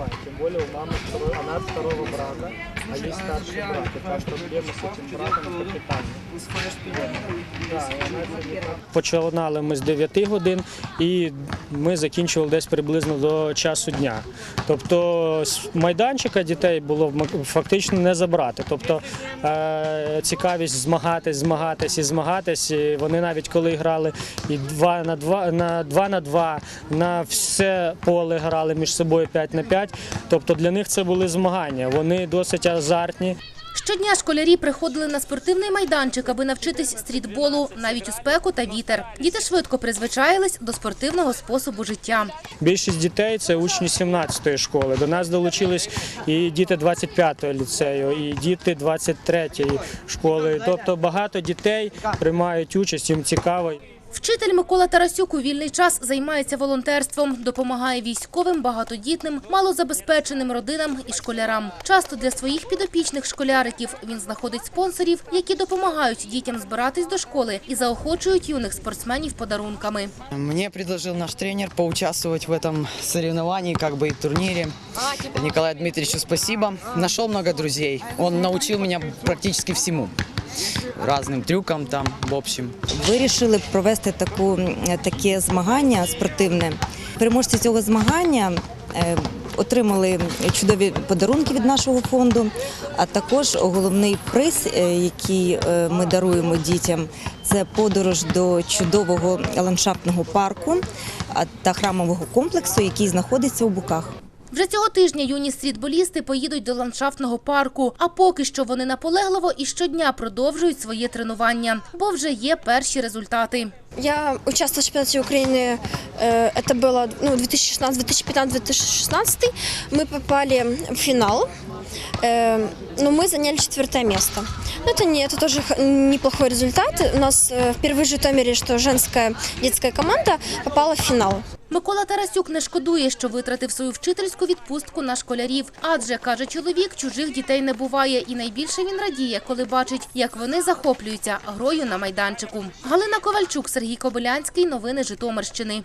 бывает. Тем более у мамы второй, она от второго брака, а есть старший брат. И там проблемы с этим браком по питанию. Да, и она это никак Починали ми з 9 годин і ми закінчували десь приблизно до часу дня. Тобто з майданчика дітей було м- фактично не забрати. Тобто е, цікавість змагатись, змагатись і змагатись. І вони навіть коли грали і 2 на 2, на 2 на 2, на все поле грали між собою 5 на 5. Тобто для них це були змагання. Вони досить азартні. Щодня школярі приходили на спортивний майданчик, аби навчитись стрітболу навіть у спеку та вітер. Діти швидко призвичаїлись до спортивного способу життя. Більшість дітей це учні 17-ї школи. До нас долучились і діти 25-го ліцею, і діти 23-ї школи. Тобто багато дітей приймають участь, їм цікаво. Вчитель Микола Тарасюк у вільний час займається волонтерством, допомагає військовим, багатодітним, малозабезпеченим родинам і школярам. Часто для своїх підопічних школяриків він знаходить спонсорів, які допомагають дітям збиратись до школи і заохочують юних спортсменів подарунками. Мне предложил наш тренер поучаствовать в этом соревновании, как бы и турнире. Николаю Дмитриевичу спасибо. Нашел много друзей. Он научил меня практически всему. Разным трюкам там, в общем. Вирішили провести таку, таке змагання спортивне. Переможці цього змагання е, отримали чудові подарунки від нашого фонду, а також головний приз, е, який е, ми даруємо дітям, це подорож до чудового ландшафтного парку та храмового комплексу, який знаходиться у Буках. Вже цього тижня юні стрітболісти поїдуть до ландшафтного парку. А поки що вони наполегливо і щодня продовжують своє тренування, бо вже є перші результати. Я участвовала в чемпионате Украины, э, это было ну, 2016, 2015, 2016. Мы попали в финал, э, но мы заняли четвертое место. Но это, не, это тоже х- неплохой результат. У нас э, впервые в Житомире, что женская детская команда попала в финал. Микола Тарасюк не шкодує, що витратив свою вчительську відпустку на школярів. Адже, каже чоловік, чужих дітей не буває. І найбільше він радіє, коли бачить, як вони захоплюються грою на майданчику. Галина Ковальчук, Сергій Кобилянський. Новини Житомирщини.